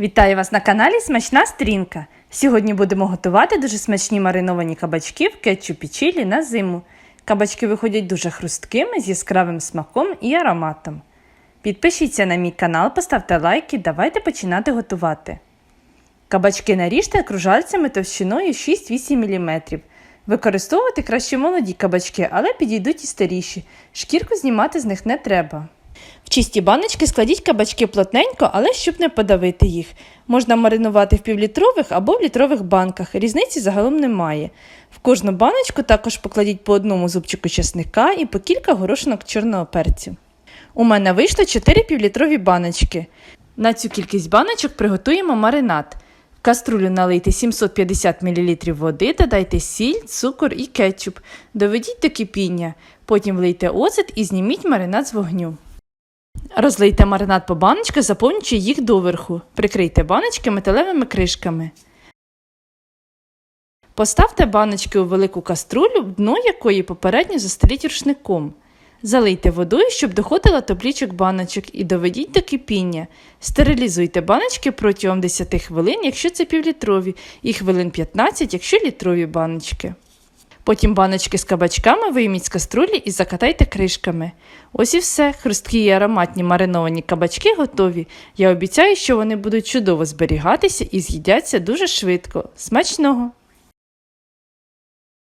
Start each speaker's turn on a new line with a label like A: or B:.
A: Вітаю вас на каналі Смачна Стрінка. Сьогодні будемо готувати дуже смачні мариновані кабачки в кетчупі чилі на зиму. Кабачки виходять дуже хрусткими з яскравим смаком і ароматом. Підпишіться на мій канал, поставте лайк і давайте починати готувати. Кабачки наріжте кружальцями товщиною 6-8 мм. Використовувати краще молоді кабачки, але підійдуть і старіші. Шкірку знімати з них не треба. В чисті баночки складіть кабачки плотненько, але щоб не подавити їх. Можна маринувати в півлітрових або в літрових банках. Різниці загалом немає. В кожну баночку також покладіть по одному зубчику чесника і по кілька горошинок чорного перцю. У мене вийшло 4 півлітрові баночки. На цю кількість баночок приготуємо маринад. В каструлю налийте 750 мл води, додайте сіль, цукор і кетчуп. Доведіть до кипіння. Потім влийте оцет і зніміть маринад з вогню. Розлийте маринад по баночках, заповнюючи їх доверху. Прикрийте баночки металевими кришками. Поставте баночки у велику каструлю, дно якої попередньо застеліть рушником. Залийте водою, щоб доходила топлічок баночок і доведіть до кипіння. Стерилізуйте баночки протягом 10 хвилин, якщо це півлітрові, і хвилин 15, якщо літрові баночки. Потім баночки з кабачками вийміть з каструлі і закатайте кришками. Ось і все. Хрусткі і ароматні мариновані кабачки готові. Я обіцяю, що вони будуть чудово зберігатися і з'їдяться дуже швидко. Смачного!